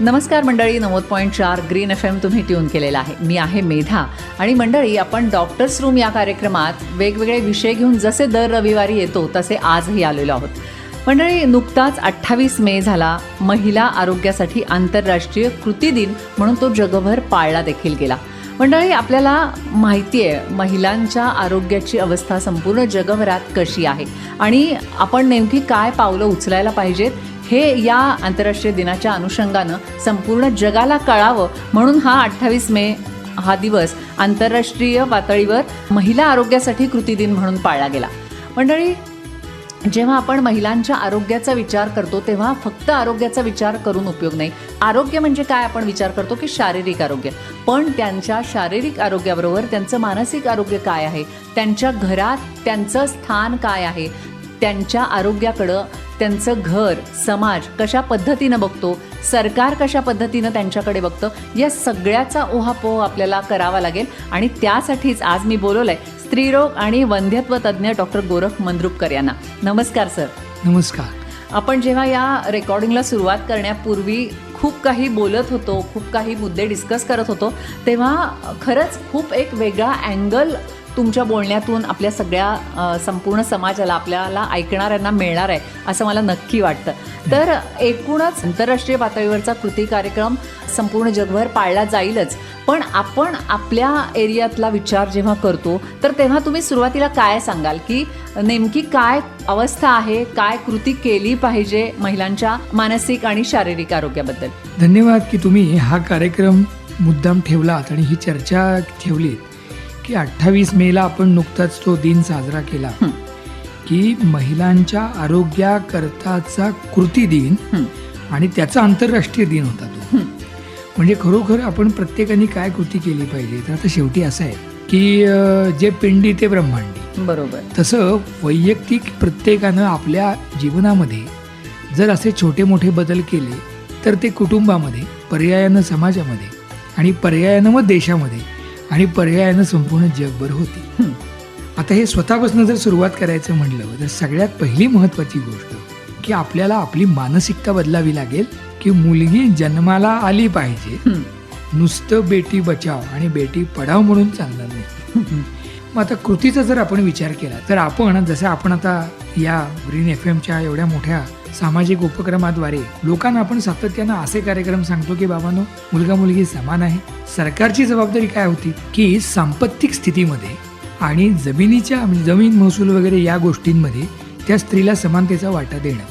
नमस्कार मंडळी नव्वद पॉईंट चार ग्रीन एफ एम तुम्ही ट्यून केलेला आहे. मी आहे मेधा. आणि मंडळी आपण डॉक्टर्स रूम या कार्यक्रमात वेगवेगळे विषय घेऊन जसे दर रविवारी येतो तसे आजही आलेलो आहोत. मंडळी नुकताच अठ्ठावीस मे झाला. महिला आरोग्यासाठी आंतरराष्ट्रीय कृती दिन म्हणून तो जगभर पाळला देखील गेला. मंडळी आपल्याला माहिती आहे महिलांच्या आरोग्याची अवस्था संपूर्ण जगभरात कशी आहे? आणि आपण नेमकी काय पावलं उचलायला पाहिजेत? हे या आंतरराष्ट्रीय दिनाच्या अनुषंगानं संपूर्ण जगाला कळावं म्हणून हा अठ्ठावीस मे हा दिवस आंतरराष्ट्रीय पातळीवर महिला आरोग्यासाठी कृती दिन म्हणून पाळला गेला. मंडळी जेव्हा आपण महिलांच्या आरोग्याचा विचार करतो तेव्हा फक्त आरोग्याचा विचार करून उपयोग नाही. आरोग्य म्हणजे काय आपण विचार करतो की शारीरिक आरोग्य. पण त्यांच्या शारीरिक आरोग्याबरोबर त्यांचं मानसिक आरोग्य काय आहे? त्यांच्या घरात त्यांचं स्थान काय आहे? त्यांच्या आरोग्याकडं त्यांचं घर समाज कशा पद्धतीनं बघतो सरकार कशा पद्धतीनं त्यांच्याकडे बघतं या सगळ्याचा ओहापोह आपल्याला करावा लागेल. आणि त्यासाठीच आज मी बोलवलंय स्त्रीरोग आणि वंध्यत्व तज्ज्ञ डॉक्टर गोरख मंद्रुपकर यांना. नमस्कार सर. नमस्कार. आपण जेव्हा या रेकॉर्डिंगला सुरुवात करण्यापूर्वी खूप काही बोलत होतो खूप काही मुद्दे डिस्कस करत होतो तेव्हा खरंच खूप एक वेगळा अँगल तुमच्या बोलण्यातून आपल्या सगळ्या संपूर्ण समाजाला आपल्याला ऐकणाऱ्यांना मिळणार आहे असं मला नक्की वाटतं. तर एकूणच आंतरराष्ट्रीय पातळीवरचा कृती कार्यक्रम संपूर्ण जगभर पाळला जाईलच. पण आपण आपल्या एरियातला विचार जेव्हा करतो तर तेव्हा तुम्ही सुरुवातीला काय सांगाल? की नेमकी काय अवस्था आहे काय कृती केली पाहिजे महिलांच्या मानसिक आणि शारीरिक आरोग्याबद्दल? धन्यवाद की तुम्ही हा कार्यक्रम मुद्दाम ठेवलात आणि ही चर्चा ठेवलीत. की अठ्ठावीस मेला आपण नुकताच तो दिन साजरा केला. की महिलांच्या आरोग्याकरताचा कृती दिन. आणि त्याचा आंतरराष्ट्रीय दिन होता तो. म्हणजे खरोखर आपण प्रत्येकाने काय कृती केली पाहिजे तर आता शेवटी असं आहे की जे पिंडी ते ब्रह्मांडी बरोबर तसं वैयक्तिक प्रत्येकानं आपल्या जीवनामध्ये जर असे छोटे मोठे बदल केले तर ते कुटुंबामध्ये पर्यायानं समाजामध्ये आणि पर्यायानं मग देशामध्ये आणि पर्यायानं संपूर्ण जगभर होते. आता हे स्वतःपासून जर सुरुवात करायचं म्हटलं तर सगळ्यात पहिली महत्त्वाची गोष्ट की आपल्याला आपली मानसिकता बदलावी लागेल की मुलगी जन्माला आली पाहिजे. नुसतं बेटी बचाव आणि बेटी पढाव म्हणून चालणार नाही मग आता कृतीचा जर आपण विचार केला तर आपण जसं आपण आता या ग्रीन एफ एमच्या एवढ्या मोठ्या सामाजिक उपक्रमाद्वारे लोकांना आपण सातत्यानं असे कार्यक्रम सांगतो की बाबांनो मुलगा मुलगी समान आहे. सरकारची जबाबदारी काय होती? की सांपत्तिक स्थितीमध्ये आणि जमिनीच्या म्हणजे जमीन महसूल वगैरे या गोष्टींमध्ये त्या स्त्रीला समानतेचा वाटा देणं.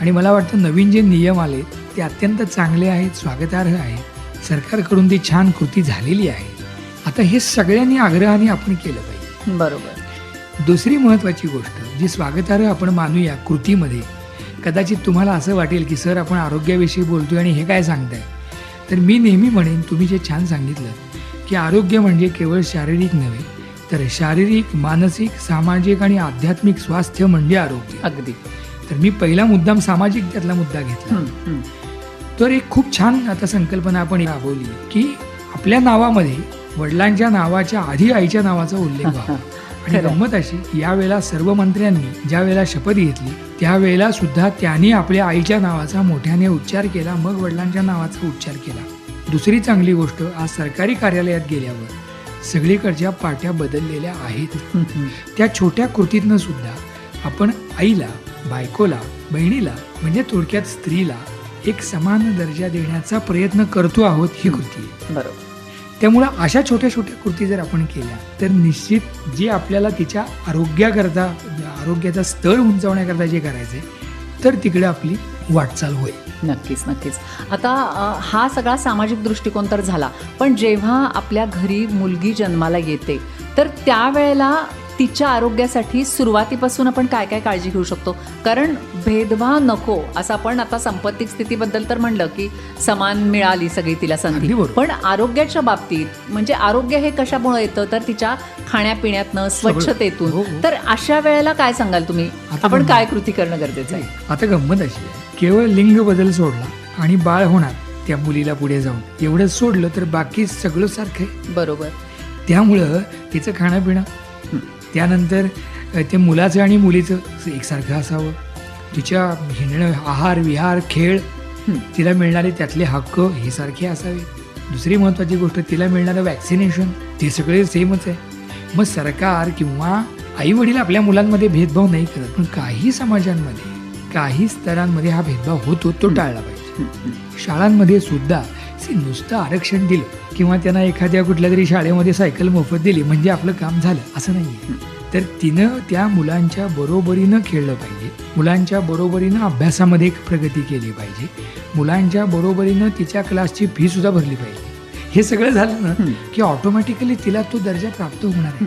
आणि मला वाटतं नवीन जे नियम आले ते अत्यंत चांगले आहेत स्वागतार्ह आहेत. सरकारकडून ती छान कृती झालेली आहे. आता हे सगळ्यांनी आग्रहाने आपण केलं पाहिजे. बरोबर. दुसरी महत्त्वाची गोष्ट जी स्वागतार्ह आपण मानूया कृतीमध्ये कदाचित तुम्हाला असं वाटेल की सर आपण आरोग्याविषयी बोलतोय आणि हे काय सांगताय? तर मी नेहमी म्हणेन तुम्ही जे छान सांगितलं की आरोग्य म्हणजे केवळ शारीरिक नव्हे तर शारीरिक मानसिक सामाजिक आणि आध्यात्मिक स्वास्थ्य म्हणजे आरोग्य. अगदी. तर मी पहिला मुद्दाम सामाजिक त्यातला मुद्दा घेतला. तर एक खूप छान आता संकल्पना आपण राबवली की आपल्या नावामध्ये वडिलांच्या नावाच्या आधी आईच्या नावाचा उल्लेख व्हावा. आणि. गंमत अशी की यावेळेला सर्व मंत्र्यांनी ज्या वेळेला शपथ घेतली त्यावेळेला सुद्धा त्यांनी आपल्या आईच्या नावाचा मोठ्याने उच्चार केला मग वडिलांच्या नावाचा उच्चार केला दुसरी चांगली गोष्ट आज सरकारी कार्यालयात गेल्यावर सगळीकडच्या पाट्या बदललेल्या आहेत. त्या छोट्या कृतीतनं सुद्धा आपण आईला बायकोला बहिणीला म्हणजे थोडक्यात स्त्रीला एक समान दर्जा देण्याचा प्रयत्न करतो आहोत ही कृती. बरोबर त्यामुळं अशा छोट्या छोट्या कृती जर आपण केल्या तर निश्चित जे आपल्याला तिच्या आरोग्याकरता आरोग्याचा स्तर उंचावण्याकरता जे करायचं आहे तर तिकडे आपली वाटचाल होईल. नक्कीच नक्कीच. आता हा सगळा सामाजिक दृष्टिकोन तर झाला पण जेव्हा आपल्या घरी मुलगी जन्माला येते तर त्यावेळेला तिच्या आरोग्यासाठी सुरुवातीपासून आपण काय काय काळजी घेऊ शकतो? कारण भेदभाव नको असं आपण आता संपत्तिक स्थितीबद्दल तर म्हणलं की समान मिळाली सगळी तिला संधी. पण आरोग्याच्या बाबतीत म्हणजे आरोग्य हे कशामुळे येतं? तर तिच्या खाण्यापिण्यातनं. स्वच्छतेतून. हो, हो. तर अशा वेळेला काय सांगाल तुम्ही? आपण. काय कृती करणं गरजेचं आहे? आता गंमत अशी आहे. केवळ लिंग बदल सोडला आणि बाळ होणार त्या मुलीला पुढे जाऊन. एवढं सोडलं तर बाकी सगळं सारखं आहे. बरोबर. त्यामुळं तिचं खाणं पिणं त्यानंतर ते मुलाचं आणि मुलीचं एकसारखं असावं. तिच्या हिंडणं आहार विहार खेळ. तिला मिळणारे त्यातले हक्क हे सारखे असावेत दुसरी महत्वाची गोष्ट तिला मिळणारं वॅक्सिनेशन ते सगळे सेमच आहे. मग सरकार किंवा आई वडील आपल्या मुलांमध्ये भेदभाव नाही करत पण काही समाजांमध्ये काही स्तरांमध्ये हा भेदभाव होतो तो टाळला पाहिजे. शाळांमध्ये सुद्धा नुसतं आरक्षण दिलं किंवा त्यांना एखाद्या कुठल्या तरी शाळेमध्ये सायकल मोफत दिली म्हणजे आपलं काम झालं असं नाही तर तिनं त्या मुलांच्या बरोबरीनं खेळलं पाहिजे. मुलांच्या बरोबरीनं अभ्यासामध्ये प्रगती केली पाहिजे. मुलांच्या बरोबरीनं तिच्या क्लासची फी सुद्धा भरली पाहिजे. हे सगळं झालं ना. की ऑटोमॅटिकली तिला तो दर्जा प्राप्त होणार आहे.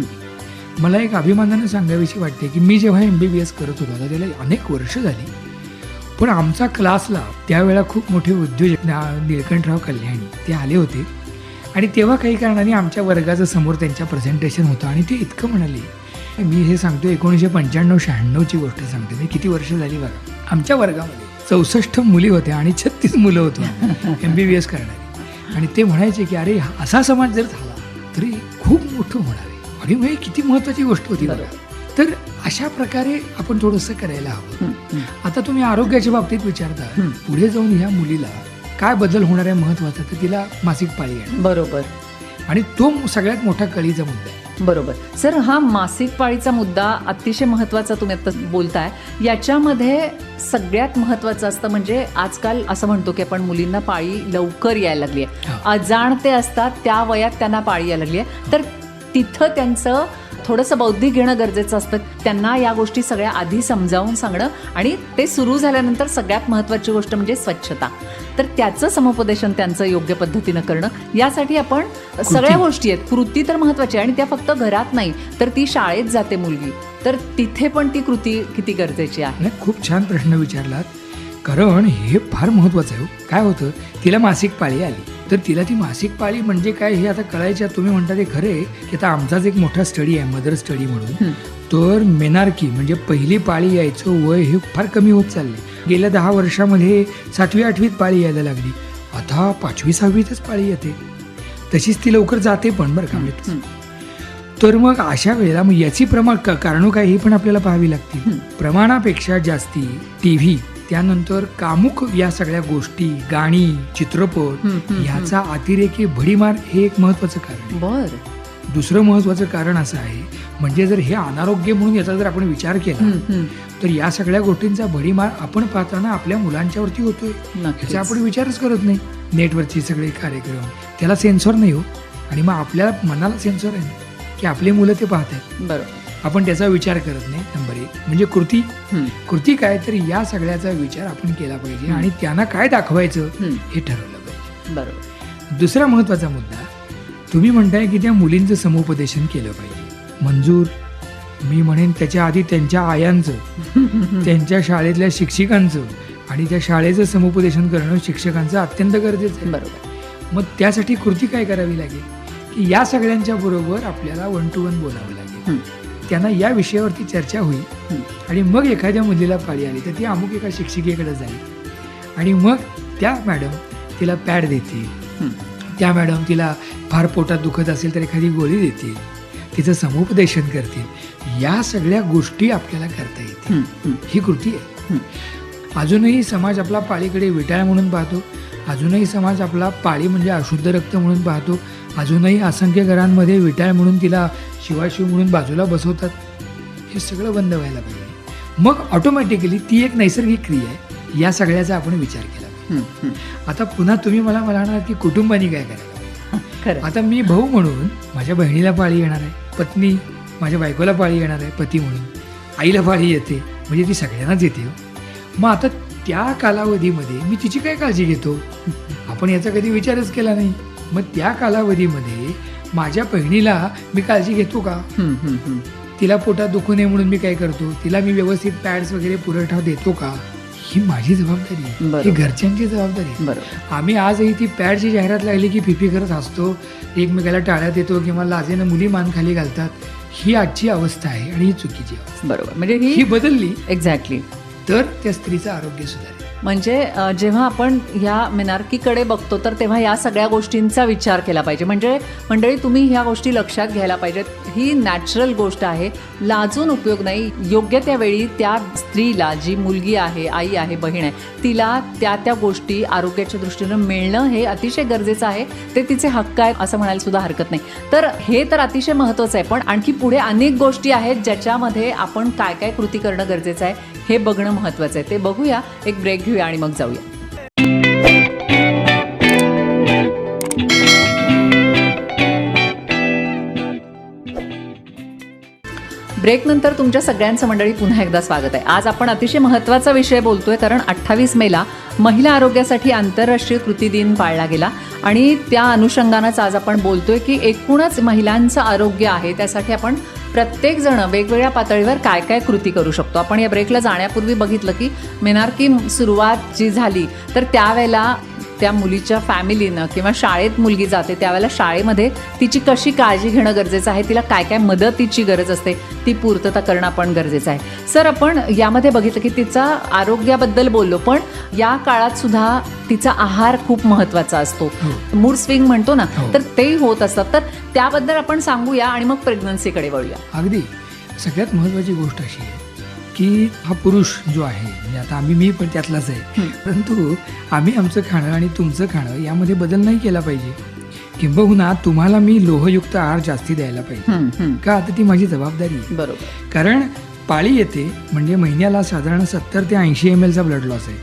मला एक अभिमानानं सांगावीशी वाटते की मी जेव्हा एम बी बी एस करत होतो त्याला अनेक वर्ष झाली. पण आमचा क्लासला त्यावेळेला खूप मोठे उद्योजक निळकंठराव कल्याणी ते आले होते. आणि तेव्हा काही कारणाने आमच्या वर्गाचं समोर त्यांच्या प्रेझेंटेशन होतं आणि ते इतकं म्हणाले मी हे सांगतो एकोणीसशे पंच्याण्णव शहाण्णवची गोष्ट सांगते. मी किती वर्ष झाली बघा. आमच्या वर्गामध्ये चौसष्ट मुली होत्या आणि छत्तीस मुलं होतो. एम बी बी एस करणारी. आणि ते म्हणायचे की अरे असा समाज जर झाला तरी खूप मोठं होणार आहे. आणि मग किती महत्त्वाची गोष्ट होती बघा. तर अशा प्रकारे आपण थोडंसं करायला हवं. आता तुम्ही आरोग्याच्या बाबतीत विचारता. पुढे जाऊन ह्या मुलीला काय बदल होणार आहे महत्त्वाचा? तर तिला मासिक पाळी येणार. बरोबर. आणि तो सगळ्यात मोठा कळीचा मुद्दा आहे. बरोबर. सर हा मासिक पाळीचा मुद्दा अतिशय महत्त्वाचा तुम्ही आता बोलताय. याच्यामध्ये सगळ्यात महत्त्वाचं असतं म्हणजे आजकाल असं म्हणतो की आपण मुलींना पाळी लवकर यायला लागली आहे. अजाणते असतात त्या वयात त्यांना पाळी यायला लागली आहे. तर तिथं त्यांचं थोडंसं बौद्धिक घेणं गरजेचं असतं. त्यांना या गोष्टी सगळ्या आधी समजावून सांगणं आणि ते सुरू झाल्यानंतर सगळ्यात महत्त्वाची गोष्ट म्हणजे स्वच्छता. तर त्याचं समुपदेशन त्यांचं योग्य पद्धतीनं करणं यासाठी आपण सगळ्या गोष्टी आहेत. कृती तर महत्वाची आहे आणि त्या फक्त घरात नाही तर ती शाळेत जाते मुलगी. तर तिथे पण ती कृती किती गरजेची आहे? खूप छान प्रश्न विचारलात. कारण हे फार महत्वाचं आहे हो. काय होतं? तिला मासिक पाळी आली. तर तिला ती मासिक पाळी म्हणजे काय हे आता कळायच्या तुम्ही म्हणता ते खरे की आता आमचाच एक मोठा स्टडी आहे मदर स्टडी म्हणून. तर मेनार्की म्हणजे पहिली पाळी यायचं वय हे फार कमी होत चालले गेल्या दहा वर्षामध्ये सातवी आठवीत पाळी यायला लागली. आता पाचवी सहावीतच पाळी येते. तशीच ती लवकर जाते पण बरं का. म्हणजे. तर मग अशा वेळेला मग याची प्रमाण कारणं काय ही पण आपल्याला पाहावी लागतील. प्रमाणापेक्षा जास्ती टी व्ही त्यानंतर कामुक या सगळ्या गोष्टी गाणी चित्रपट. ह्याचा अतिरेकी भडीमार हे एक महत्वाचं कारण बर. दुसरं महत्वाचं कारण असं आहे म्हणजे जर हे अनारोग्य म्हणून याचा जर आपण विचार केला. तर या सगळ्या गोष्टींचा भडीमार आपण पाहताना आपल्या मुलांच्यावरती होतोय. ह्याचा आपण विचारच करत नाही. नेटवरचे सगळे कार्यक्रम त्याला सेन्सॉर नाही हो. आणि मग आपल्या मनाला सेन्सॉर आहे की आपली मुलं ते पाहत आहेत बरोबर. आपण त्याचा विचार करत नाही नंबर एक. म्हणजे कृती. कृती काय तर या सगळ्याचा विचार आपण केला पाहिजे आणि त्यांना काय दाखवायचं हं. ठरवलं पाहिजे. बरोबर. दुसरा महत्त्वाचा मुद्दा तुम्ही म्हणताय की त्या मुलींचं समुपदेशन केलं पाहिजे. मंजूर मी म्हणेन त्याच्या आधी त्यांच्या आयांचं त्यांच्या शाळेतल्या शिक्षिकांचं आणि त्या शाळेचं समुपदेशन करणं शिक्षकांचं अत्यंत गरजेचं आहे. बरोबर. मग त्यासाठी कृती काय करावी लागेल? की या सगळ्यांच्या बरोबर आपल्याला वन टू वन बोलावं लागेल. त्यांना या विषयावरती चर्चा होईल. आणि मग एखाद्या मुलीला पाळी आली तर ती अमुक एका शिक्षिकेकडे जाईल. आणि मग त्या मॅडम तिला पॅड देतील. त्या मॅडम तिला फार पोटात दुखत असेल तर एखादी गोळी देतील. तिचं समुपदेशन करतील. या सगळ्या गोष्टी आपल्याला करता येतील. हं, कृती आहे. अजूनही समाज आपला पाळीकडे विटाळ म्हणून पाहतो. अजूनही समाज आपला पाळी म्हणजे अशुद्ध रक्त म्हणून पाहतो. अजूनही असंख्य घरांमध्ये विटाळ म्हणून तिला शिवाशिव म्हणून बाजूला बसवतात. हे सगळं बंद व्हायला पाहिजे. मग ऑटोमॅटिकली ती एक नैसर्गिक क्रिया आहे. या सगळ्याचा आपण विचार केला पाहिजे. आता पुन्हा तुम्ही मला म्हणाल की कुटुंबानी काय करायला आता मी भाऊ म्हणून माझ्या बहिणीला पाळी येणार आहे. पत्नी माझ्या बायकोला पाळी येणार आहे पती म्हणून. आईला पाळी येते म्हणजे ती सगळ्यांनाच येते हो. मग आता त्या कालावधीमध्ये मी तिची काय काळजी घेतो? आपण याचा कधी विचारच केला नाही. मग त्या कालावधीमध्ये माझ्या बहिणीला मी काळजी घेतो का. तिला पोटात दुखू नये म्हणून मी काय करतो? तिला मी व्यवस्थित पॅड्स वगैरे पुरवठा देतो का? ही माझी जबाबदारी आहे. ही. घरच्यांची जबाबदारी आम्ही आजही ती पॅडची जाहिरात लागली की फिफी करत असतो एकमेकाला टाळ्या देतो किंवा लाजेनं मुली मान खाली घालतात ही आजची अवस्था आहे आणि ही चुकीची अवस्था बरोबर. म्हणजे ही ही बदलली. एक्झॅक्टली तर त्या स्त्रीचं आरोग्य सुधारेल. म्हणजे जेव्हा आपण ह्या मेनार्कीकडे बघतो तर तेव्हा या सगळ्या गोष्टींचा विचार केला पाहिजे. म्हणजे मंडळी तुम्ही ह्या गोष्टी लक्षात घ्यायला पाहिजेत. ही नॅचरल गोष्ट आहे. लाजून उपयोग नाही. योग्य त्यावेळी त्या स्त्रीला जी मुलगी आहे आई आहे बहीण आहे तिला त्या त्या गोष्टी आरोग्याच्या दृष्टीनं मिळणं हे अतिशय गरजेचं आहे. ते तिचे हक्क आहेत असं म्हणायला सुद्धा हरकत नाही. तर हे तर अतिशय महत्त्वाचं आहे. पण आणखी पुढे अनेक गोष्टी आहेत ज्याच्यामध्ये आपण काय काय कृती करणं गरजेचं आहे. हे बघणं महत्त्वाचं आहे. ते बघूया. एक ब्रेक घेऊया आणि मग जाऊया. ब्रेकनंतर तुमच्या सगळ्यांचं मंडळी पुन्हा एकदा स्वागत आहे. आज आपण अतिशय महत्त्वाचा विषय बोलतोय कारण अठ्ठावीस मेला महिला आरोग्यासाठी आंतरराष्ट्रीय कृती दिन पाळला गेला. आणि त्या अनुषंगानंच आज आपण बोलतोय की एकूणच महिलांचं आरोग्य आहे त्यासाठी आपण प्रत्येक जण वेगवेगळ्या पातळीवर काय काय कृती करू शकतो. आपण या ब्रेकला जाण्यापूर्वी बघितलं की मेनार्की सुरुवात जी झाली तर त्यावेळेला त्या मुलीच्या फॅमिलीनं किंवा शाळेत मुलगी जाते त्यावेळेला शाळेमध्ये तिची कशी काळजी घेणं गरजेचं आहे तिला काय काय मदतीची गरज असते ती पूर्तता करणं आपण गरजेचं आहे. सर आपण यामध्ये बघितलं की तिचा आरोग्याबद्दल बोललो पण या काळात सुद्धा तिचा आहार खूप महत्त्वाचा असतो. मूड स्विंग म्हणतो ना हो. तर ते होत असतात. तर त्याबद्दल आपण सांगूया आणि मग प्रेग्नन्सीकडे वळूया. अगदी. सगळ्यात महत्त्वाची गोष्ट अशी आहे की हा पुरुष जो आहे म्हणजे आता आम्ही मी पण त्यातलाच आहे. परंतु आम्ही आमचं खाणं आणि तुमचं खाणं यामध्ये बदल नाही केला पाहिजे. किंबहुना तुम्हाला मी लोहयुक्त आहार जास्ती द्यायला पाहिजे. का? आता ती माझी जबाबदारी आहे. बरोबर. कारण पाळी येते म्हणजे महिन्याला साधारण सत्तर ते ऐंशी एम एलचा ब्लड लॉस आहे.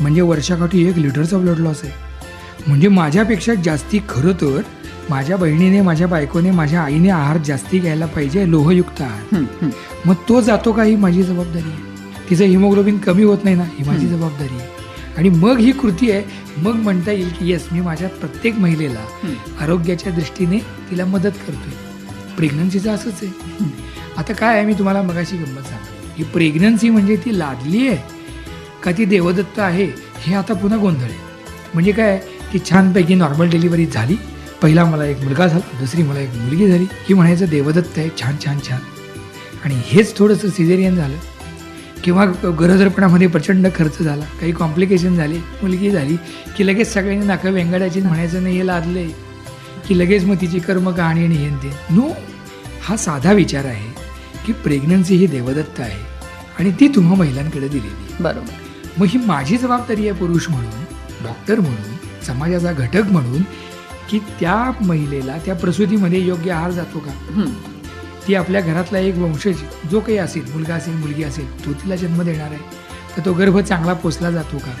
म्हणजे वर्षाकाठी एक लिटरचा ब्लड लॉस आहे. म्हणजे माझ्यापेक्षा जास्ती खरं तर माझ्या बहिणीने माझ्या बायकोने माझ्या आईने आहार जास्ती घ्यायला पाहिजे लोहयुक्त आहार. मग तो जातो का ही माझी जबाबदारी? आहे तिचं हिमोग्लोबिन कमी होत नाही ना ही माझी जबाबदारी आहे. आणि मग ही कृती आहे मग म्हणता येईल की येस मी माझ्या प्रत्येक महिलेला. आरोग्याच्या दृष्टीने तिला मदत करतोय. प्रेग्नन्सीचं असंच आहे. आता काय आहे मी तुम्हाला मगाशी गंमत सांगतो. ही प्रेग्नन्सी म्हणजे ती लादली आहे का ती देवदत्त आहे हे आता पुन्हा गोंधळ आहे. म्हणजे काय की छानपैकी नॉर्मल डिलिव्हरी झाली पहिला मला एक मुलगा झाला दुसरी मला एक मुलगी झाली. की म्हणायचं देवदत्त आहे छान छान छान. आणि हेच थोडंसं सिझेरियन झालं. किंवा गरोदरपणामध्ये प्रचंड खर्च झाला काही कॉम्प्लिकेशन झाले मुलगी झाली की लगेच सगळ्यांनी नाका वेंगाडायची म्हणायचं नाही हे लादले की लगेच मग तिची कर्म कहाणी आणि हे न ते. नो हा साधा विचार आहे की प्रेग्नन्सी ही देवदत्त आहे आणि ती तुम्हा महिलांकडे दिलेली बरोबर. मग ही माझी जबाबदारी आहे पुरुष म्हणून डॉक्टर म्हणून समाजाचा घटक म्हणून की त्या महिलेला त्या प्रसूतीमध्ये योग्य आहार जातो का. ती आपल्या घरातला एक वंशज जो काही असेल मुलगा असेल मुलगी असेल तो तिला जन्म देणार आहे. तर तो गर्भ चांगला पोचला जातो का?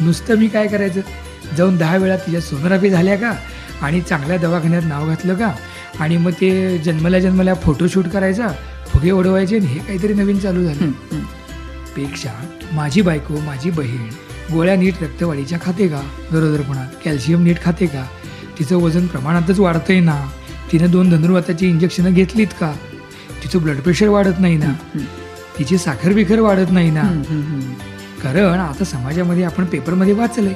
नुसतं मी काय करायचं? जाऊन दहा वेळा तिच्या सोनोग्राफी झाल्या का? आणि चांगल्या दवाखान्यात नाव घातलं का? आणि मग ते जन्मल्या जन्मल्या फोटोशूट करायचा फुगे उडवायचे आणि हे काहीतरी नवीन चालू झालं. पेक्षा माझी बायको माझी बहीण गोळ्या नीट रक्तवाढीच्या खाते का? गरोदरपणात कॅल्शियम नीट खाते का? तिचं वजन प्रमाणातच वाढतंय ना. तिनं दोन धनुर्वाताची इंजेक्शनं घेतलीत का? तिचं ब्लड प्रेशर वाढत नाही ना. तिची साखर बिखर वाढत नाही ना. कारण आता समाजामध्ये आपण पेपरमध्ये वाचलंय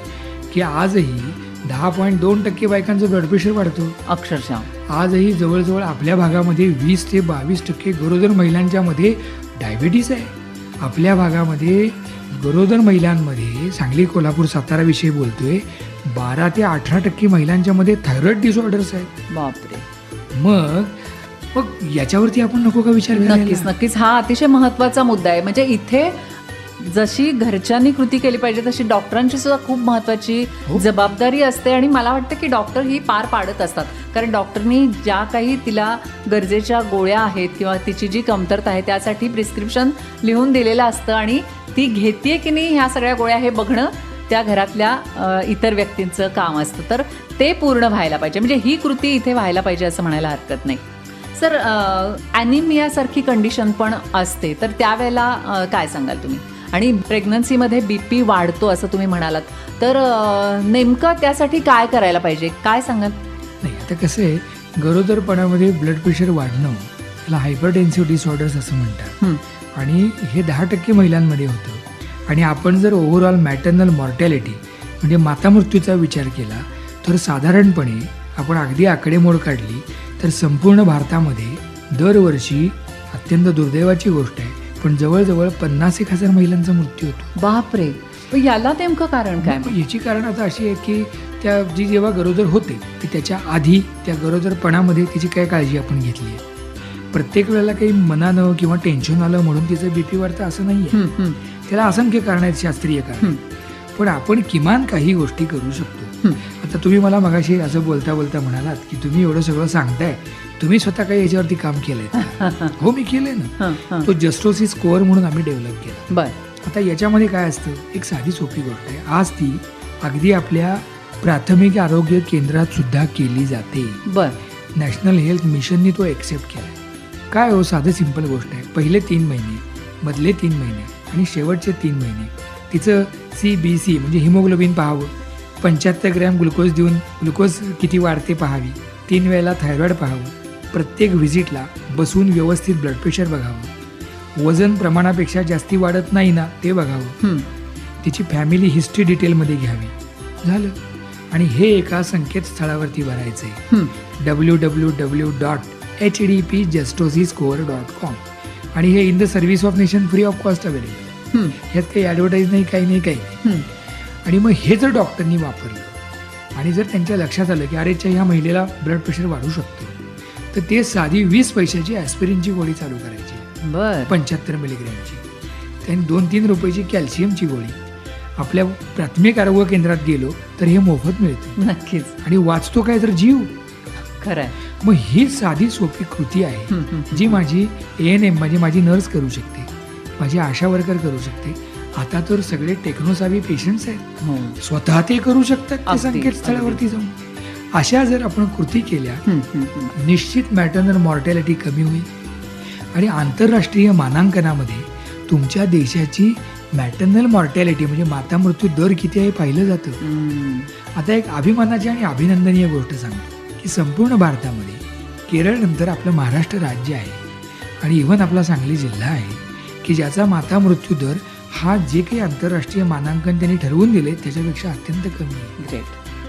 की आजही दहा पॉईंट दोन टक्के बायकांचं ब्लड प्रेशर वाढतो. अक्षरशः. आजही जवळजवळ आपल्या भागामध्ये वीस ते बावीस टक्के गरोदर महिलांच्या मध्ये डायबिटीस आहे. आपल्या भागामध्ये गरोदर महिलांमध्ये सांगली कोल्हापूर सातारा विषयी बोलतोय बारा ते अठरा टक्के महिलांच्या मध्ये थायरॉइड डिसऑर्डर्स आहेत. बापरे. मग मग याच्यावरती आपण नको का विचार नक्कीच नक्कीच. हा अतिशय महत्त्वाचा मुद्दा आहे. म्हणजे इथे जशी घरच्यांनी कृती केली पाहिजे तशी डॉक्टरांची सुद्धा खूप महत्वाची हो. जबाबदारी असते आणि मला वाटतं की डॉक्टर ही पार पाडत असतात. कारण डॉक्टरनी ज्या काही तिला गरजेच्या गोळ्या आहेत किंवा तिची जी कमतरता आहे त्यासाठी प्रिस्क्रिप्शन लिहून दिलेलं असतं आणि ती घेते की नाही ह्या सगळ्या गोळ्या हे बघणं त्या घरातल्या इतर व्यक्तींचं काम असतं. तर ते पूर्ण व्हायला पाहिजे. म्हणजे ही कृती इथे व्हायला पाहिजे असं म्हणायला हरकत नाही. सर ॲनिमियासारखी कंडिशन पण असते. तर त्यावेळेला काय सांगाल तुम्ही? आणि प्रेग्नन्सीमध्ये बी पी वाढतो असं तुम्ही म्हणालात. तर नेमकं त्यासाठी काय करायला पाहिजे? काय सांगाल? नाही आता कसं आहे गरोदरपणामध्ये ब्लड प्रेशर वाढणं त्याला हायपरटेन्सिव्ह डिसऑर्डर्स असं म्हणतात. आणि हे दहा टक्के महिलांमध्ये होतं. आणि आपण जर ओव्हरऑल मॅटर्नल मॉर्टॅलिटी म्हणजे माता मृत्यूचा विचार केला तर साधारणपणे आपण अगदी आकडेमोड काढली तर संपूर्ण भारतामध्ये दरवर्षी अत्यंत दुर्दैवाची गोष्ट आहे पण जवळजवळ पन्नास एक हजार महिलांचा मृत्यू होतो. बापरे. पण याला नेमकं कारण काय मग याची कारण आता अशी आहे की त्या जी जेव्हा गरोदर होते ती त्याच्या आधी त्या गरोदरपणामध्ये तिची काय काळजी आपण घेतली आहे? प्रत्येक वेळेला काही मनानं किंवा टेन्शन आलं म्हणून तिचं बीपी वाढतं असं नाही आहे त्याला असंख्य कारण आहेत शास्त्रीय कारण. पण आपण किमान काही गोष्टी करू शकतो. आता तुम्ही मला मगाशी असं बोलता बोलता म्हणालात की तुम्ही एवढं सगळं सांगताय तुम्ही स्वतः काही याच्यावरती काम केलंय हो मी केलंय ना. तो जस्टोसिस स्कोअर म्हणून आम्ही डेव्हलप केला. बर. आता याच्यामध्ये काय असतं एक साधी सोपी गोष्ट आहे. आज ती अगदी आपल्या प्राथमिक आरोग्य केंद्रात सुद्धा केली जाते. बर. नॅशनल हेल्थ मिशननी तो एक्सेप्ट केला काय हो साधं सिंपल गोष्ट आहे. पहिले तीन महिने मधले तीन महिने आणि शेवटचे तीन महिने. तिचं सी बी सी म्हणजे हिमोग्लोबिन पाहावं. पंच्याहत्तर ग्रॅम ग्लुकोज देऊन ग्लुकोज किती वाढते पाहावी. तीन वेळेला थायरॉईड पाहावं. प्रत्येक व्हिजिटला बसून व्यवस्थित ब्लड प्रेशर बघावं. वजन प्रमाणापेक्षा जास्ती वाढत नाही ना ते बघावं. तिची फॅमिली हिस्ट्री डिटेलमध्ये घ्यावी. झालं. आणि हे एका संकेतस्थळावरती भरायचं आहे हं. W W W dot H D P जस्टोसी score dot com आणि हे in the service of nation free of cost available हं, ह्यात काही ॲडव्हर्टाईज नाही काही नाही काही. आणि मग हे जर डॉक्टरनी वापरलं आणि जर त्यांच्या लक्षात आलं की अरेच्या ह्या महिलेला ब्लड प्रेशर वाढू शकतो तर ते साधी वीस पैशाची ॲस्पिरिनची गोळी चालू करायची. बर. पंच्याहत्तर मिलीग्रॅमची त्यांनी दोन तीन रुपयाची कॅल्शियमची गोळी. आपल्या प्राथमिक आरोग्य केंद्रात गेलो तर हे मोफत मिळते. नक्कीच. आणि वाचतो काय तर जीव? खरंय. मग ही साधी सोपी कृती आहे. जी माझी ए एन एम म्हणजे माझी नर्स करू शकते. माझी आशा वर्कर करू शकते. आता तर सगळे टेक्नोसावी पेशंट्स आहेत. हो. स्वतः ते करू शकतात संकेतस्थळावरती जाऊन. अशा जर आपण कृती केल्या. निश्चित मॅटर्नल मॉर्टॅलिटी कमी होईल. आणि आंतरराष्ट्रीय मानांकनामध्ये तुमच्या देशाची मॅटर्नल मॉर्टॅलिटी म्हणजे माता मृत्यू दर किती आहे पाहिलं जातं. आता एक अभिमानाची आणि अभिनंदनीय गोष्ट सांगतो की संपूर्ण भारतामध्ये केरळनंतर आपलं महाराष्ट्र राज्य आहे. आणि इव्हन आपला सांगली जिल्हा आहे की ज्याचा माता मृत्यू दर हा जे काही आंतरराष्ट्रीय मानांकन त्यांनी ठरवून दिले त्याच्यापेक्षा अत्यंत कमी आहे.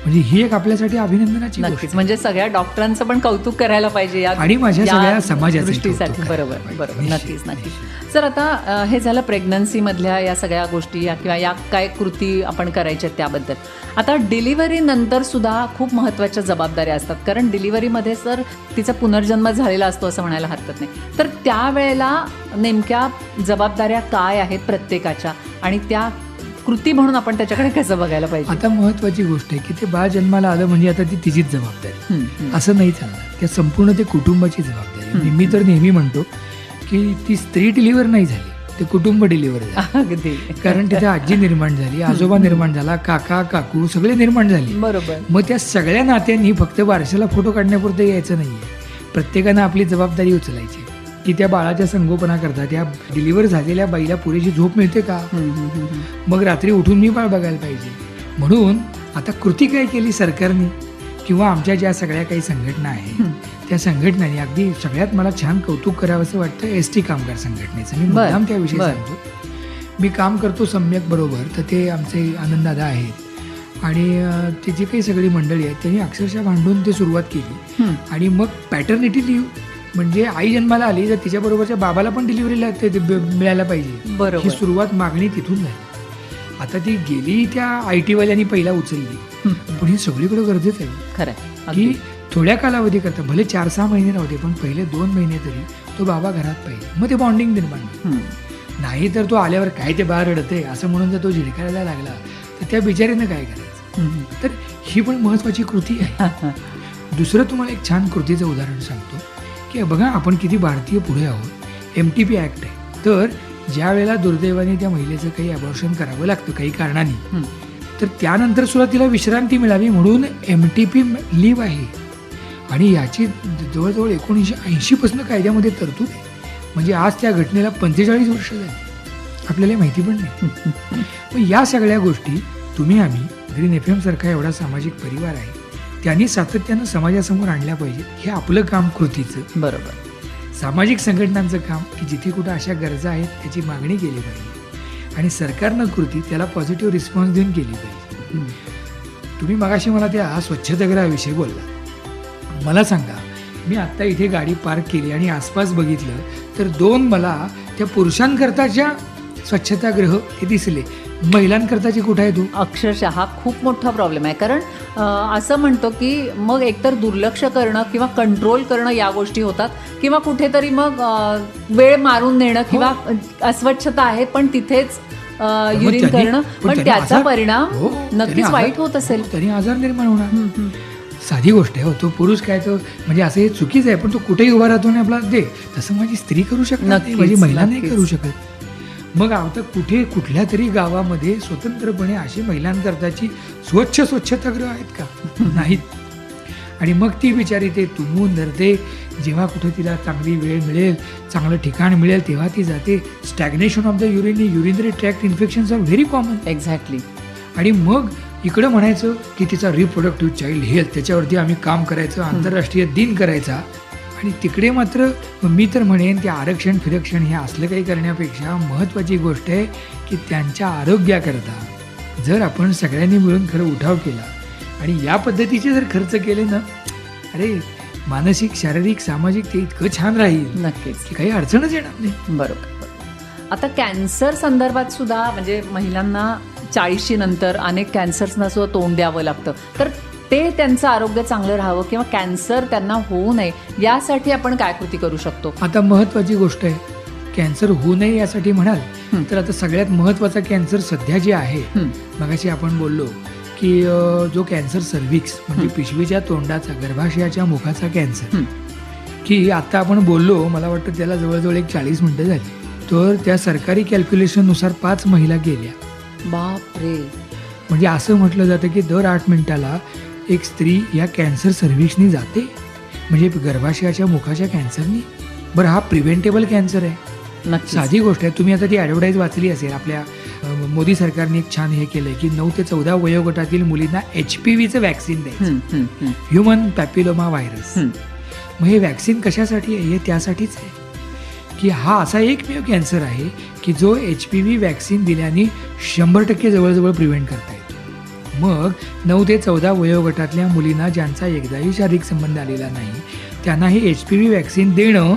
म्हणजे ही एक आपल्यासाठी अभिनंदनाची नक्कीच. म्हणजे सगळ्या डॉक्टरांचं पण कौतुक करायला पाहिजे या आणि माझ्या सगळ्या समाजाचं दृष्टीसाठी. बरोबर बरोबर. नक्कीच नक्कीच. सर आता हे झालं प्रेग्नन्सी मधल्या या सगळ्या गोष्टी या किंवा या काय कृती आपण करायच्या त्याबद्दल. आता डिलिव्हरी नंतर सुद्धा खूप महत्त्वाच्या जबाबदाऱ्या असतात. कारण डिलिव्हरीमध्ये सर तिचा पुनर्जन्म झालेला असतो असं म्हणायला हरकत नाही. तर त्यावेळेला नेमक्या जबाबदाऱ्या काय आहेत प्रत्येकाच्या? आणि त्या कृती म्हणून आपण त्याच्याकडे कसं बघायला पाहिजे? आता महत्वाची गोष्ट आहे की ते बाळ जन्माला आलं म्हणजे आता ती तिचीच जबाबदारी. असं नाही चालणार. त्या संपूर्ण ते कुटुंबाची जबाबदारी. मी तर नेहमी म्हणतो की ती स्त्री डिलिव्हर नाही झाली ते कुटुंब डिलिव्हर झालं. कारण तिथे आजी निर्माण झाली आजोबा निर्माण झाला काका काकू सगळे निर्माण झाले. बरोबर. मग त्या सगळ्या नात्यांनी फक्त बारशाला फोटो काढण्यापुरतं यायचं नाहीये. प्रत्येकानं आपली जबाबदारी उचलायची. की त्या बाळाच्या संगोपना करता त्या डिलिव्हर झालेल्या बाईला पुरेशी झोप मिळते का. मग रात्री उठून मी बाळ बघायला पाहिजे म्हणून आता कृती काय केली सरकारने किंवा आमच्या ज्या सगळ्या काही संघटना आहेत. त्या संघटनांनी अगदी सगळ्यात मला छान कौतुक करावं असं वाटतं एस टी कामगार संघटनेचं मी मुद्दाम त्याविषयी. सांगतो मी काम करतो सम्यक बरोबर तर ते आमचे आनंददादा आहेत आणि अं, ते जी काही सगळी मंडळी आहेत त्यांनी अक्षरशः भांडून ते सुरुवात केली. आणि मग पॅटर्निटी लिव्ह म्हणजे आई जन्माला आली तर तिच्याबरोबरच्या बाबाला पण डिलिव्हरीला ब- मिळायला पाहिजे ही बरोबर सुरुवात मागणी तिथून झाली आता ती गेली त्या आय टी वाल्यांनी पहिला उचलली हं. पण हे सगळीकडे गरजेचं आहे खरंय की. थोड्या कालावधी करता भले चार सहा महिने राहू दे पण पहिले दोन महिने तरी तो बाबा घरात पाहिजे मग ते बॉन्डिंग निर्माण. हं. नाही तर तो आल्यावर काय ते बाहेर रडते असं म्हणून जर तो झिडकायला लागला तर त्या बिचारीनं काय करायचं हं. तर ही पण महत्वाची कृती आहे हा, हा. दुसरं तुम्हाला एक छान कृतीचं उदाहरण सांगतो की बघा आपण किती भारतीय पुढे आहोत. एम टी पी ॲक्ट आहे. तर ज्या वेळेला दुर्दैवाने त्या महिलेचं काही अबॉर्शन करावं लागतं काही कारणाने. तर त्यानंतर सुद्धा तिला विश्रांती मिळावी म्हणून एम टी पी लीव आहे. आणि याची जवळजवळ एकोणीसशे ऐंशीपासून कायद्यामध्ये तरतूद आहे. म्हणजे आज त्या घटनेला पंचेचाळीस वर्ष झाली. आपल्याला माहिती पण नाही. मग या सगळ्या गोष्टी तुम्ही आम्ही ग्रीन एफ सारखा एवढा सामाजिक परिवार आहे. त्यांनी सातत्यानं समाजासमोर आणल्या पाहिजे हे आपलं काम कृतीचं. बरोबर. सामाजिक संघटनांचं काम की जिथे कुठं अशा गरजा आहेत त्याची मागणी केली पाहिजे. आणि सरकारनं कृती त्याला पॉझिटिव्ह रिस्पॉन्स देऊन केली पाहिजे. हं. तुम्ही मगाशी मला त्या स्वच्छतागृहाविषयी बोलला. मला सांगा मी आत्ता इथे गाडी पार्क केली आणि आसपास बघितलं तर दोन मला त्या पुरुषांकरताच्या स्वच्छतागृह ते दिसले. महिलांकरताची कुठं आहे तू? अक्षरशः हा खूप मोठा प्रॉब्लेम आहे. कारण असं म्हणतो की मग एकतर दुर्लक्ष करणं किंवा कंट्रोल करणं या गोष्टी होतात. किंवा कुठेतरी मग वेळ मारून नेणं किंवा अस्वच्छता आहे पण तिथेच युरिन करणं. पण त्याचा परिणाम हो, नक्कीच वाईट होत असेल. हो, त्यांनी आजार निर्माण होणार. साधी गोष्ट आहे हो तो पुरुष काय तो म्हणजे असं हे चुकीचं आहे पण तो कुठेही उभा राहतो आणि आपला दे तसं माझी स्त्री करू शकत नाही माझी महिला नाही. करू शकत. मग आता कुठे कुठल्या तरी गावामध्ये स्वतंत्रपणे अशी महिलांकरताची स्वच्छ स्वच्छतागृह आहेत का? नाहीत. आणि मग ती बिचारी ते तुंबून धरते. जेव्हा कुठे तिला चांगली वेळ मिळेल चांगलं ठिकाण मिळेल तेव्हा ती जाते. Stagnation of the urine urinary tract infections are very common exactly आणि मग इकडं म्हणायचं की तिचा रिप्रोडक्टिव्ह चाइल्ड हेल्थ त्याच्यावरती आम्ही काम करायचं आंतरराष्ट्रीय दिन करायचा. आणि तिकडे मात्र मी तर म्हणेन ते आरक्षण फिरक्षण हे असलं काही करण्यापेक्षा महत्त्वाची गोष्ट आहे की त्यांच्या आरोग्याकरता जर आपण सगळ्यांनी मिळून खरं उठाव केला आणि या पद्धतीचे जर खर्च केले ना अरे मानसिक शारीरिक सामाजिक ते इतकं छान राहील नक्कीच. की काही अडचणच येणार नाही. बरोबर. आता कॅन्सर संदर्भात सुद्धा म्हणजे महिलांना चाळीशी नंतर अनेक कॅन्सर्सना सुद्धा तोंड द्यावं लागतं. तर ते त्यांचं आरोग्य चांगलं राहावं किंवा कॅन्सर त्यांना होऊ नये यासाठी आपण काय कृती करू शकतो आता महत्वाची गोष्ट आहे कॅन्सर होऊ नये यासाठी म्हणाल. तर आता सगळ्यात महत्त्वाचा कॅन्सर सध्या जे आहे मगाशी आपण बोललो की जो कॅन्सर सर्व्हिक्स म्हणजे. पिशवीच्या तोंडाचा गर्भाशयाच्या मुखाचा कॅन्सर. की आता आपण बोललो मला वाटतं त्याला जवळजवळ एक चाळीस मिनटं झाली तर त्या सरकारी कॅल्क्युलेशननुसार पाच महिला गेल्या बापरे म्हणजे असं म्हटलं जातं की दर आठ मिनिटाला एक स्त्री या कॅन्सर सर्व्हिसनी जाते? म्हणजे गर्भाशयाच्या मुखाच्या कॅन्सरनी? बरं हा प्रिव्हेंटेबल कॅन्सर आहे. साधी गोष्ट आहे तुम्ही आता ती ॲडव्हर्टाईज वाचली असेल आपल्या मोदी सरकारने एक छान हे केलंय की नऊ ते चौदा वयोगटातील मुलींना एच पी व्हीचं वॅक्सिन द्यायचं. ह्युमन पॅपिलोमा व्हायरस मग हे वॅक्सिन कशासाठी आहे? हे त्यासाठीच आहे. की हा असा एकमेव कॅन्सर आहे की जो एच पी व्ही वॅक्सिन दिल्याने शंभर टक्के जवळजवळ प्रिव्हेंट करता येतो. मग नऊ ते चौदा वयोगटातल्या मुलींना ज्यांचा एकदाही शारीरिक संबंध आलेला नाही त्यांना हे एच पी व्ही वॅक्सिन देणं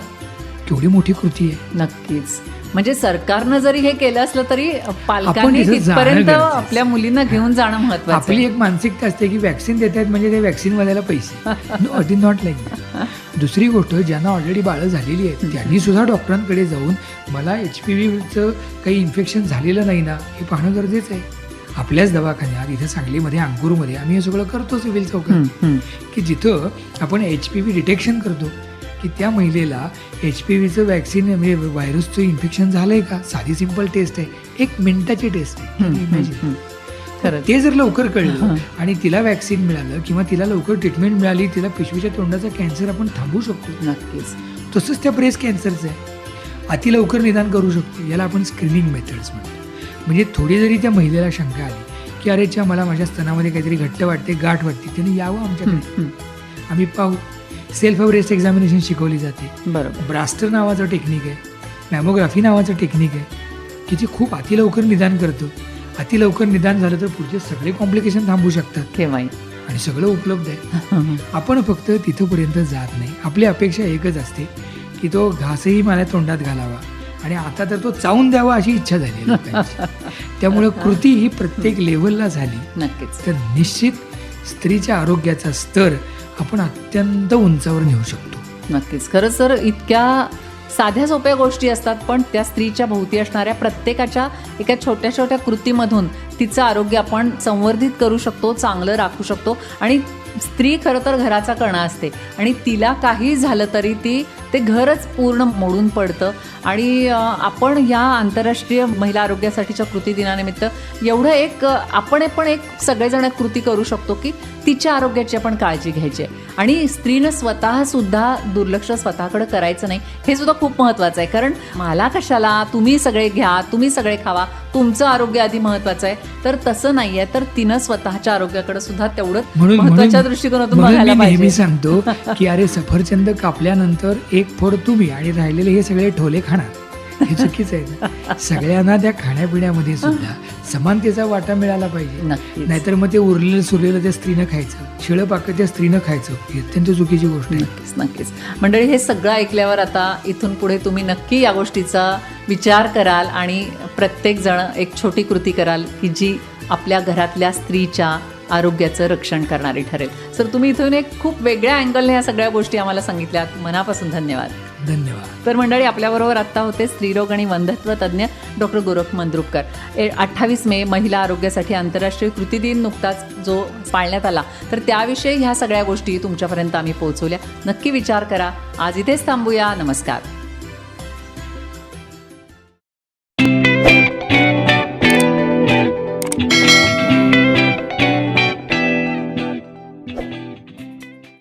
केवढी मोठी कृती आहे. नक्कीच. म्हणजे सरकारनं जरी हे केलं असलं तरी पालकांनी तिथपर्यंत. आपल्या मुलींना घेऊन जाणं महत्वाचं आपली. एक मानसिकता असते की वॅक्सिन देत आहेत म्हणजे ते वॅक्सिनवाल्याला पैसे. No it is not like दुसरी गोष्ट ज्यांना ऑलरेडी बाळं झालेली आहेत त्यांनी सुद्धा डॉक्टरांकडे जाऊन मला एच पी व्हीचं काही इन्फेक्शन झालेलं नाही ना हे पाहणं गरजेचं आहे. आपल्याच दवाखान्यात इथं सांगलीमध्ये अंकुरमध्ये आम्ही हे सगळं करतो सिव्हिल चौकात. की जिथं आपण एच पी व्ही डिटेक्शन करतो की त्या महिलेला एच पी व्हीचं वॅक्सिन म्हणजे व्हायरसचं इन्फेक्शन झालं आहे का? साधी सिंपल टेस्ट आहे. एक मिनिटाची टेस्ट आहे. ते जर लवकर कळलं. आणि तिला वॅक्सिन मिळालं किंवा तिला लवकर ट्रीटमेंट मिळाली तिला पिशवीच्या तोंडाचा कॅन्सर आपण थांबवू शकतो. नक्कीच. तसंच त्या ब्रेस्ट कॅन्सरचं आहे. अति लवकर निदान करू शकतो. याला आपण स्क्रीनिंग मेथड्स म्हणतो. म्हणजे थोडी जरी त्या महिलेला शंका आली की अरे च्या मला माझ्या स्तनामध्ये काहीतरी घट्ट वाटते गाठ वाटते त्याने यावं आमच्याकडे. आम्ही पाहू. सेल्फ ब्रेस्ट एक्झामिनेशन शिकवली जाते. बरोबर. ब्रास्टर नावाचं टेक्निक आहे. मॅमोग्राफी नावाचं टेक्निक आहे की जे खूप अति लवकर निदान करतं. अति लवकर निदान झालं तर पुढचे सगळे कॉम्प्लिकेशन थांबू शकतात. केव्हाही आणि सगळं उपलब्ध आहे. आपण फक्त तिथंपर्यंत जात नाही. आपली अपेक्षा एकच असते की तो घासही मला तोंडात घालावा. आणि आता तर तो चावून द्यावा अशी इच्छा झाली. त्यामुळे कृती ही प्रत्येक लेवलला झाली. नक्कीच. तर निश्चित स्त्रीच्या आरोग्याचा स्तर आपण अत्यंत उंचावर नेऊ शकतो. नक्कीच. खरंच तर इतक्या साध्या सोप्या गोष्टी असतात पण त्या स्त्रीच्या भोवती असणाऱ्या प्रत्येकाच्या एका छोट्या छोट्या कृतीमधून तिचं आरोग्य आपण संवर्धित करू शकतो चांगलं राखू शकतो. आणि स्त्री खरं तर घराचा कणा असते. आणि तिला काही झालं तरी ती ते घरच पूर्ण मोडून पडतं. आणि आपण या आंतरराष्ट्रीय महिला आरोग्यासाठीच्या कृती दिनानिमित्त एवढं एक आपण पण एक सगळेजण कृती करू शकतो की तिच्या आरोग्याची आपण काळजी घ्यायची आहे. आणि स्त्रीनं स्वतः सुद्धा दुर्लक्ष स्वतःकडे करायचं नाही हे सुद्धा खूप महत्वाचं आहे. कारण मला कशाला तुम्ही सगळे घ्या तुम्ही सगळे खावा तुमचं आरोग्य आधी महत्वाचं आहे. तर तसं नाहीये तर तिनं स्वतःच्या आरोग्याकडे सुद्धा तेवढं म्हणून महत्त्वाच्या दृष्टिकोनातून बघायला पाहिजे. सांगतो की अरे सफरचंद कापल्यानंतर एक फोड तुम्ही आणि राहिलेले हे सगळे ठोले खाणार. हे चुकीचं आहे ना. सगळ्यांना त्या खाण्यापिण्यामध्ये सुद्धा समानतेचा वाटा मिळाला पाहिजे. नाहीतर मग ते उरलेलं सुरलेलं त्या स्त्रीनं खायचं. शिळं पाकं त्या स्त्रीनं खायचं. ही अत्यंत चुकीची गोष्ट आहे. नक्कीच नक्कीच. मंडळी हे सगळं ऐकल्यावर आता इथून पुढे तुम्ही नक्की या गोष्टीचा विचार कराल आणि प्रत्येक जण एक छोटी कृती कराल की जी आपल्या घरातल्या स्त्रीच्या आरोग्याचं रक्षण करणारी ठरेल. सर तुम्ही इथून एक खूप वेगळ्या अँगलने या सगळ्या गोष्टी आम्हाला सांगितल्यात. मनापासून धन्यवाद. धन्यवाद. तर मंडळी आपल्याबरोबर आत्ता होते स्त्रीरोग आणि वंधत्व तज्ज्ञ डॉक्टर गोरख मंद्रुपकर. ए अठ्ठावीस मे महिला आरोग्यासाठी आंतरराष्ट्रीय कृती दिन नुकताच जो पाळण्यात आला तर त्याविषयी ह्या सगळ्या गोष्टी तुमच्यापर्यंत आम्ही पोहोचवल्या. नक्की विचार करा. आज इथेच थांबूया. नमस्कार.